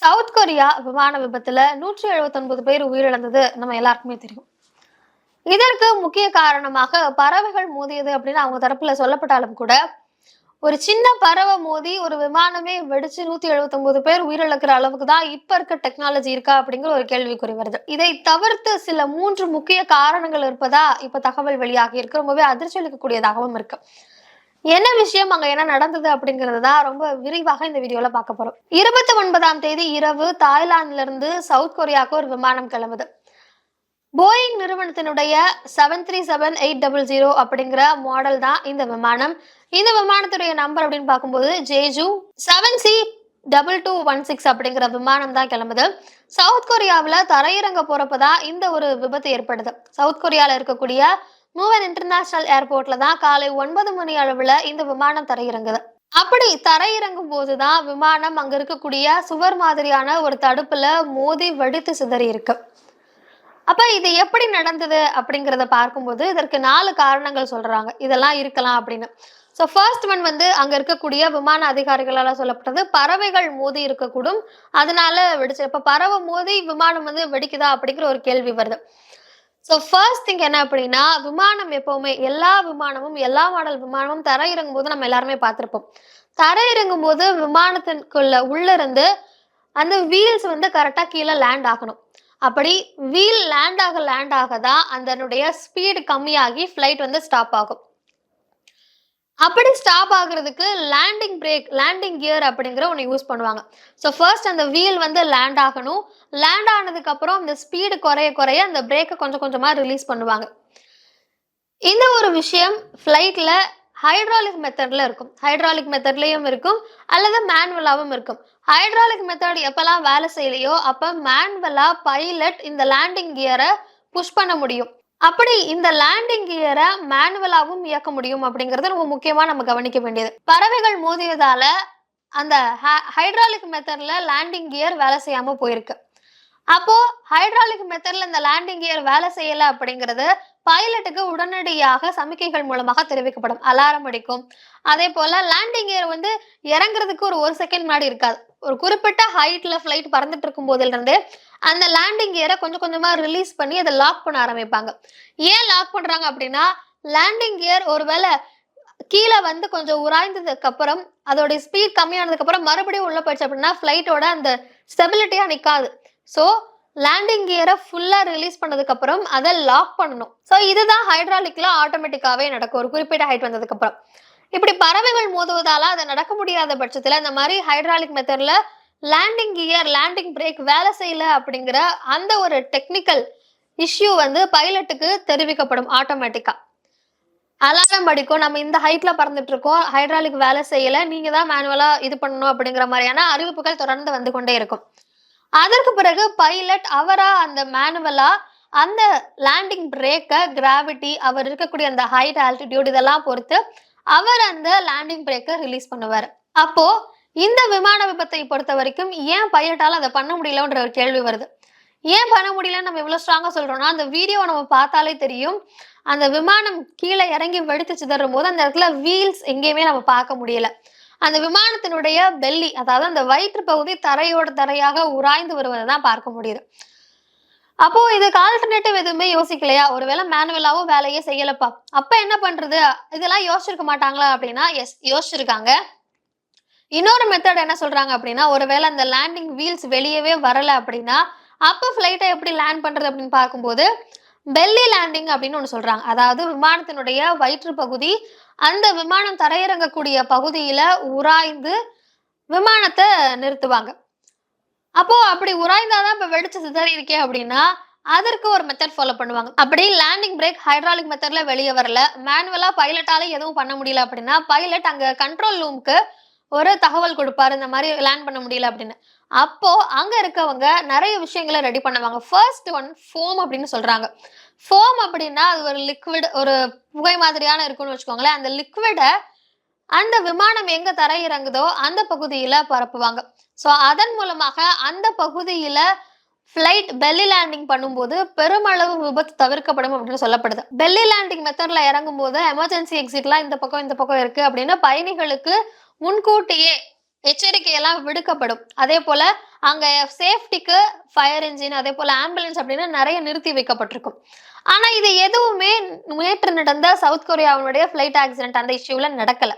South Korea விமான விபத்துல நூற்றி எழுபத்தொன்பது பேர் உயிரிழந்தது நம்ம எல்லாருக்குமே தெரியும். இதற்கு முக்கிய காரணமாக பறவைகள் மோதியது அப்படின்னு அவங்க தரப்புல சொல்லப்பட்டாலும் கூட ஒரு சின்ன பறவை மோதி ஒரு விமானமே வெடிச்சு நூத்தி எழுபத்தொன்பது பேர் உயிரிழக்கிற அளவுக்கு தான் இப்ப இருக்க டெக்னாலஜி இருக்கா அப்படிங்கிற ஒரு கேள்விக்குறி வருது. இதை தவிர்த்து சில மூன்று முக்கிய காரணங்கள் இருப்பதா இப்ப தகவல் வெளியாகி இருக்கு. ரொம்பவே அதிர்ச்சி அளிக்கக்கூடியதாகவும் இருக்கு. என்ன விஷயம் அங்க என்ன நடந்தது அப்படிங்கிறது தான் ரொம்ப விரிவாக இந்த வீடியோல பார்க்க போறோம். இருபத்தி ஒன்பதாம் தேதி இரவு தாய்லாந்துல இருந்து சவுத் கொரியாவுக்கு ஒரு விமானம் கிளம்புது. போயிங் நிறுவனத்தினுடைய seven three seven eight double zero அப்படிங்கிற மாடல் தான் இந்த விமானம். இந்த விமானத்துடைய நம்பர் அப்படின்னு பார்க்கும்போது Jeju seven C double two one six அப்படிங்கிற விமானம் தான் கிளம்புது. சவுத் கொரியாவில் தரையிறங்க போறப்ப தான் இந்த ஒரு விபத்து ஏற்படுது. சவுத் கொரியாவில் இருக்கக்கூடிய மூவன் இன்டர்நேஷனல் ஏர்போர்ட்ல தான் காலை ஒன்பது மணி அளவுல இந்த விமானம் தரையிறங்குது. அப்படி தரையிறங்கும் போதுதான் விமானம் அங்க இருக்கக்கூடிய சுவர் மாதிரியான ஒரு தடுப்புல மோதி வெடித்து சிதறி இருக்கு. அப்ப இது எப்படி நடந்தது அப்படிங்கிறத பார்க்கும்போது இதற்கு நாலு காரணங்கள் சொல்றாங்க. இதெல்லாம் இருக்கலாம் அப்படின்னு. ஸோ ஃபர்ஸ்ட் ஒன் வந்து அங்க இருக்கக்கூடிய விமான அதிகாரிகளால சொல்லப்பட்டது பறவைகள் மோதி இருக்கக்கூடும். அதனால வெடிச்சு இப்ப பறவை மோதி விமானம் வந்து வெடிக்குதா அப்படிங்கிற ஒரு கேள்வி வருது. ஸோ ஃபர்ஸ்ட் திங் என்ன அப்படின்னா விமானம் எப்பவுமே எல்லா விமானமும் எல்லா மாடல் விமானமும் தரையிறங்கும் போது நம்ம எல்லாருமே பார்த்துருப்போம். தரையிறங்கும் போது விமானத்திற்குள்ள உள்ள இருந்து அந்த வீல்ஸ் வந்து கரெக்டாக கீழே லேண்ட் ஆகணும். அப்படி வீல் லேண்ட் ஆக லேண்ட் ஆக தான் அதனுடைய ஸ்பீடு கம்மியாகி ஃப்ளைட் வந்து ஸ்டாப் ஆகும். அப்படி ஸ்டாப் ஆகுறதுக்கு லேண்டிங் பிரேக் லேண்டிங் கியர் அப்படிங்கிற ஒன்று யூஸ் பண்ணுவாங்க. ஸோ ஃபர்ஸ்ட் அந்த வீல் வந்து லேண்ட் ஆகணும். லேண்ட் ஆனதுக்கப்புறம் இந்த அந்த ஸ்பீடு குறைய குறைய அந்த பிரேக்கை கொஞ்சம் கொஞ்சமாக ரிலீஸ் பண்ணுவாங்க. இந்த ஒரு விஷயம் ஃப்ளைட்டில் ஹைட்ராலிக் மெத்தடில் இருக்கும். ஹைட்ராலிக் மெத்தட்லேயும் இருக்கும் அல்லது மேனுவலாகவும் இருக்கும். ஹைட்ராலிக் மெத்தட் எப்போல்லாம் வேலை செய்யலையோ அப்போ மேனுவலாக பைலட் இந்த லேண்டிங் கியரை புஷ் பண்ண முடியும். அப்படி இந்த லேண்டிங் கியரை மேனுவலாகவும் இயக்க முடியும் அப்படிங்கறத ரொம்ப முக்கியமா நம்ம கவனிக்க வேண்டியது. பறவைகள் மோதியதால அந்த ஹைட்ராலிக் மெத்தட்ல லேண்டிங் கியர் வேலை செய்யாம போயிருக்கு. அப்போ ஹைட்ராலிக் மெத்தட்ல இந்த லேண்டிங் கியர் வேலை செய்யல அப்படிங்கிறது பைலட்டுக்கு உடனடியாக சமிக்கைகள் மூலமாக தெரிவிக்கப்படும். அலாரம் அடிக்கும். அதே போல லேண்டிங் கியர் வந்து இறங்குறதுக்கு ஒரு ஒரு செகண்ட் முன்னாடி இருக்காது. ஒரு குறிப்பிட்ட ஹைட்ல ஃபிளைட் பறந்துட்டு இருக்கும் போதுல அந்த லேண்டிங் கியரை கொஞ்சம் கொஞ்சமாக ரிலீஸ் பண்ணி அதை லாக் பண்ண ஆரம்பிப்பாங்க. ஏன் லாக் பண்ணுறாங்க அப்படின்னா லேண்டிங் கியர் ஒருவேளை கீழே வந்து கொஞ்சம் உராய்ந்ததுக்கு அப்புறம் அதோடைய ஸ்பீட் கம்மியானதுக்கு அப்புறம் மறுபடியும் உள்ள போயிடுச்சு அப்படின்னா ஃப்ளைட்டோட அந்த ஸ்டெபிலிட்டியா நிக்காது. ஸோ லேண்டிங் கியரை ஃபுல்லாக ரிலீஸ் பண்ணதுக்கு அப்புறம் அதை லாக் பண்ணணும். ஸோ இதுதான் ஹைட்ராலிக்ல ஆட்டோமேட்டிக்காவே நடக்கும். ஒரு குறிப்பிட்ட ஹைட் வந்ததுக்கு அப்புறம். இப்படி பறவைகள் மோதுவதால அதை நடக்க முடியாத பட்சத்தில் இந்த மாதிரி ஹைட்ராலிக் மெத்தடில் லேண்டிங் கியர் லேண்டிங் பிரேக் வேலை செய்யல அப்படிங்கிற அந்த ஒரு டெக்னிக்கல் இஷ்யூ வந்து பைலட்டுக்கு தெரிவிக்கப்படும் ஆட்டோமேட்டிக்கா அலாரம் அடிக்கும். நம்ம இந்த ஹைட்ல பறந்துட்டு இருக்கோம். ஹைட்ராலிக் வேலை செய்யல. நீங்க தான் மேனுவலா இது பண்ணணும் அப்படிங்கிற மாதிரியான அறிவிப்புகள் தொடர்ந்து வந்து கொண்டே இருக்கும். அதற்கு பிறகு பைலட் அவரா அந்த மேனுவலா அந்த லேண்டிங் பிரேக்கை கிராவிட்டி அவர் இருக்கக்கூடிய அந்த ஹைட் ஆல்டிடியூட் இதெல்லாம் பொறுத்து அவர் அந்த லேண்டிங் பிரேக்கை ரிலீஸ் பண்ணுவார். அப்போ இந்த விமான விபத்தை பொறுத்த வரைக்கும் ஏன் பைலட்டால அதை பண்ண முடியலன்ற ஒரு கேள்வி வருது. ஏன் பண்ண முடியலன்னு நம்ம இவ்வளவு ஸ்ட்ராங்கா சொல்றோம்னா அந்த வீடியோவை நம்ம பார்த்தாலே தெரியும். அந்த விமானம் கீழே இறங்கி வெடித்து சிதறும் போது அந்த இடத்துல வீல்ஸ் எங்கேயுமே நம்ம பார்க்க முடியல. அந்த விமானத்தினுடைய பெல்லி அதாவது அந்த வயிற்று பகுதி தரையோட தரையாக உராய்ந்து வருவதை தான் பார்க்க முடியுது. அப்போ இதுக்கு ஆல்டர்னேட்டிவ் எதுவுமே யோசிக்கலையா? ஒருவேளை மேனுவலாவோ வேலையே செய்யலப்பா. அப்ப என்ன பண்றது? இதெல்லாம் யோசிச்சிருக்க மாட்டாங்களா அப்படின்னா எஸ் யோசிச்சிருக்காங்க. இன்னொரு மெத்தட் என்ன சொல்றாங்க அப்படின்னா ஒருவேளை அந்த லேண்டிங் வீல்ஸ் வெளியவே வரல அப்படின்னா அப்போ ஃப்ளைட்டை எப்படி லேண்ட் பண்றது அப்படின்னு பார்க்கும்போது பெல்லி லேண்டிங் அப்படின்னு ஒன்று சொல்றாங்க. அதாவது விமானத்தினுடைய வயிற்று பகுதி அந்த விமானம் தரையிறங்கக்கூடிய பகுதியில உராய்ந்து விமானத்தை நிறுத்துவாங்க. அப்போ அப்படி உராய்ந்தாதான் இப்போ வெடிச்சு சிதறி இருக்கே அப்படின்னா அதற்கு ஒரு மெத்தட் ஃபாலோ பண்ணுவாங்க. அப்படி லேண்டிங் பிரேக் ஹைட்ராலிக் மெத்தட்ல வெளியே வரல மேனுவலா பைலட்டால எதுவும் பண்ண முடியல அப்படின்னா பைலட் அங்க கண்ட்ரோல் ரூமுக்கு ஒரு தகவல் கொடுப்பாரு இந்த மாதிரி லேண்ட் பண்ண முடியல அப்படின்னு. அப்போ அங்க இருக்கவங்க நிறைய விஷயங்களை ரெடி பண்ணுவாங்க. ஃபர்ஸ்ட் ஒன் ஃபோம் அப்படின்னு சொல்றாங்க. ஃபோம் அப்படின்னா அது ஒரு லிக்விட் ஒரு புகை மாதிரியான இருக்கும்னு வச்சுக்கோங்களேன். அந்த லிக்விடை அந்த விமானம் எங்க தரையிறங்குதோ அந்த பகுதியில பரப்புவாங்க. ஸோ அதன் மூலமாக அந்த பகுதியில ஃப்ளைட் பெல்லி லேண்டிங் பண்ணும்போது பெருமளவு விபத்து தவிர்க்கப்படும் அப்படின்னு சொல்லப்படுது. பெல்லி லேண்டிங் மெத்தட்ல இறங்கும் போது எமர்ஜென்சி எக்ஸிட்லாம் இந்த பக்கம் இந்த பக்கம் இருக்கு அப்படின்னு பயணிகளுக்கு முன்கூட்டியே எச்சரிக்கையெல்லாம் விடுக்கப்படும். அதே போல அங்க சேஃப்டிக்கு ஃபயர் இன்ஜின் அதே போல ஆம்புலன்ஸ் அப்படின்னு நிறைய நிறுத்தி வைக்கப்பட்டிருக்கும். ஆனா இது எதுவுமே நேற்று நடந்த சவுத் கொரியாவினுடைய ஃபிளைட் ஆக்சிடென்ட் அந்த இஷ்யூல நடக்கல.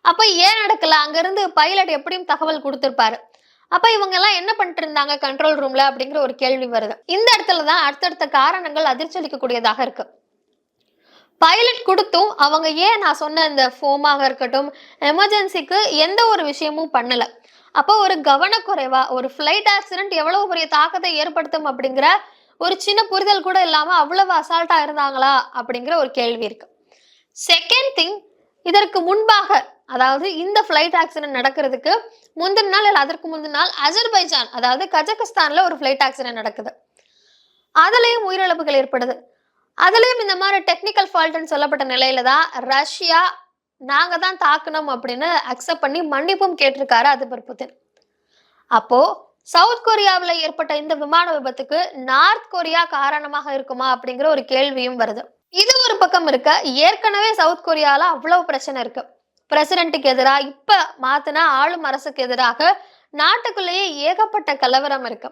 அப்ப ஏன் நடக்கல? அங்கிருந்து பைலட் எப்படியும் தகவல் கொடுத்திருப்பாரு. அப்ப இவங்க எல்லாம் என்ன பண்ணிட்டு இருந்தாங்க கண்ட்ரோல் ரூம்ல அப்படிங்கிற ஒரு கேள்வி வருது. இந்த இடத்துல தான் அடுத்தடுத்த காரணங்கள் அதிர்ச்சி அளிக்கக்கூடியதாக இருக்கு. பைலட் கொடுத்தும் அவங்க ஏன் நான் சொன்ன இந்த ஃபோமாக இருக்கட்டும் எமர்ஜென்சிக்கு எந்த ஒரு விஷயமும் பண்ணலை. அப்போ ஒரு கவனக்குறைவா ஒரு ஃப்ளைட் ஆக்சிடென்ட் எவ்வளவு பெரிய தாக்கத்தை ஏற்படுத்தும் அப்படிங்கிற ஒரு சின்ன புரிதல் கூட இல்லாமல் அவ்வளவு அசால்ட்டாக இருந்தாங்களா அப்படிங்கிற ஒரு கேள்வி இருக்கு. செகண்ட் திங் இதற்கு முன்பாக அதாவது இந்த ஃப்ளைட் ஆக்சிடென்ட் நடக்கிறதுக்கு முந்தின நாள் இல்லை அதற்கு முந்தின நாள் அஜர்பைஜான் அதாவது கஜகஸ்தானில் ஒரு ஃப்ளைட் ஆக்சிடென்ட் நடக்குது. அதுலேயும் உயிரிழப்புகள் ஏற்படுது. அதுலேயும் இந்த மாதிரி டெக்னிக்கல் ஃபால்ட்னு சொல்லப்பட்ட நிலையில தான் ரஷ்யா நாங்க தான் தாக்கணும் அப்படின்னு அக்செப்ட் பண்ணி மன்னிப்பும் கேட்டிருக்காரு அதிபர் புதின். அப்போ சவுத் கொரியாவில் ஏற்பட்ட இந்த விமான விபத்துக்கு நார்த் கொரியா காரணமாக இருக்குமா அப்படிங்கிற ஒரு கேள்வியும் வருது. இது ஒரு பக்கம் இருக்க ஏற்கனவே சவுத் கொரியால அவ்வளவு பிரச்சனை இருக்கு. பிரசிடென்ட்டுக்கு எதிராக இப்ப மாத்தினா ஆளும் அரசுக்கு எதிராக நாட்டுக்குள்ளேயே ஏகப்பட்ட கலவரம் இருக்கு.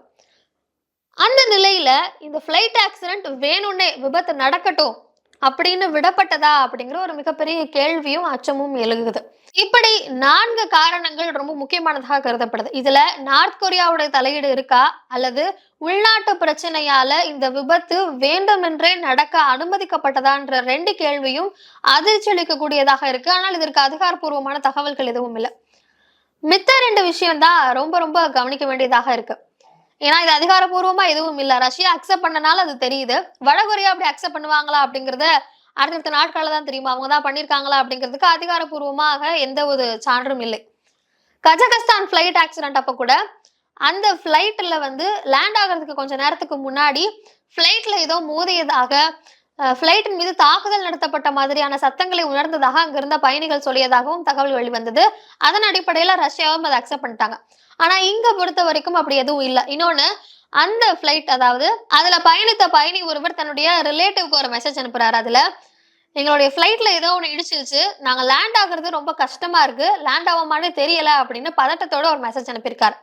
அந்த நிலையில இந்த ஃப்ளைட் ஆக்சிடென்ட் வேணும்னே விபத்து நடக்கட்டும் அப்படின்னு விடப்பட்டதா அப்படிங்கிற ஒரு மிகப்பெரிய கேள்வியும் அச்சமும் எழுகுது. இப்படி நான்கு காரணங்கள் ரொம்ப முக்கியமானதாக கருதப்படுது. இதுல நார்த் கொரியாவுடைய தலையீடு இருக்கா? அல்லது உள்நாட்டு பிரச்சனையால இந்த விபத்து வேண்டுமென்றே நடக்க அனுமதிக்கப்பட்டதான்ற ரெண்டு கேள்வியும் அதிர்ச்சி அளிக்கக்கூடியதாக இருக்கு. ஆனால் இதற்கு அதிகாரப்பூர்வமான தகவல்கள் எதுவும் இல்லை. மித்த ரெண்டு விஷயம் தான் ரொம்ப ரொம்ப கவனிக்க வேண்டியதாக இருக்கு. ஏன்னா இது அதிகாரப்பூர்வமா எதுவும் இல்ல. ரஷ்யா அக்செப்ட் பண்ணனால அது தெரியுது. வடகொரியா அப்படி அக்செப்ட் பண்ணுவாங்களா அப்படிங்கறத அடுத்தடுத்த நாட்கள்ல தான் தெரியுமா. அவங்க தான் பண்ணிருக்காங்களா அப்படிங்கிறதுக்கு அதிகாரப்பூர்வமாக எந்த ஒரு சான்றும் இல்லை. கஜகஸ்தான் ஃபிளைட் ஆக்சிடென்ட் அப்போ கூட அந்த ஃப்ளைட்டில் வந்து லேண்ட் ஆகிறதுக்கு கொஞ்சம் நேரத்துக்கு முன்னாடி ஃப்ளைட்டில் ஏதோ மோதியதாக பிளைட்டின் மீது தாக்குதல் நடத்தப்பட்ட மாதிரியான சத்தங்களை உணர்ந்ததாக அங்கிருந்த பயணிகள் சொல்லியதாகவும் தகவல் வெளிவந்தது. அதன் அடிப்படையில ரஷ்யாவும் அதை அக்செப்ட் பண்ணிட்டாங்க. ஆனா இங்க பொறுத்த வரைக்கும் அப்படி எதுவும் இல்லை. இன்னொன்னு அந்த ஃப்ளைட் அதாவது அதுல பயணித்த பயணி ஒருவர் தன்னுடைய ரிலேட்டிவ்க்கு ஒரு மெசேஜ் அனுப்புறாரு அதுல. எங்களுடைய ஃப்ளைட்ல ஏதோ ஒன்று இடிச்சிருச்சு. நாங்க லேண்ட் ஆகுறது ரொம்ப கஷ்டமா இருக்கு. லேண்ட் ஆகாமனே தெரியல அப்படின்னு பதட்டத்தோட ஒரு மெசேஜ் அனுப்பியிருக்காரு.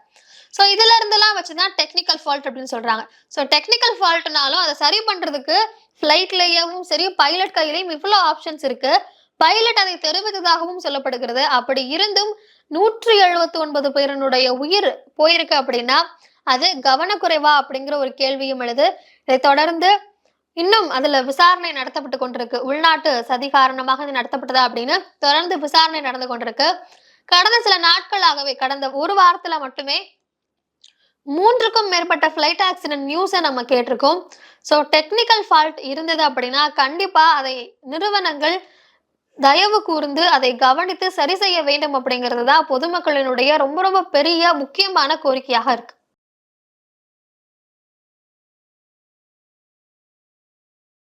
ஸோ இதுல இருந்தெல்லாம் வச்சுதான் டெக்னிக்கல் ஃபால்ட் அப்படின்னு சொல்றாங்க. ஸோ டெக்னிக்கல் ஃபால்ட்னாலும் அதை சரி பண்றதுக்கு ஃப்ளைட்லயும் சரி பைலட் கையிலையும் இவ்வளோ ஆப்ஷன்ஸ் இருக்கு. பைலட் அதை தெரிவித்ததாகவும் சொல்லப்படுகிறது. அப்படி இருந்தும் நூற்றி எழுபத்தி ஒன்பது பேரினுடைய உயிர் போயிருக்கு அப்படின்னா அது கவனக்குறைவா அப்படிங்கிற ஒரு கேள்வியும் எழுது. இதை தொடர்ந்து இன்னும் அதுல விசாரணை நடத்தப்பட்டு கொண்டிருக்கு. உள்நாட்டு சதி காரணமாக இது நடத்தப்பட்டதா அப்படின்னு தொடர்ந்து விசாரணை நடந்து கொண்டிருக்கு. கடந்த சில நாட்களாகவே கடந்த ஒரு வாரத்துல மட்டுமே மூன்றுக்கும் மேற்பட்ட ஃப்ளைட் ஆக்சிடென்ட் நியூஸை நம்ம கேட்டிருக்கோம். ஸோ டெக்னிக்கல் ஃபால்ட் இருந்தது அப்படின்னா கண்டிப்பாக அதை நிறுவனங்கள் தயவு கூர்ந்து அதை கவனித்து சரி செய்ய வேண்டும் அப்படிங்கிறது தான் பொதுமக்களினுடைய ரொம்ப ரொம்ப பெரிய முக்கியமான கோரிக்கையாக இருக்கு.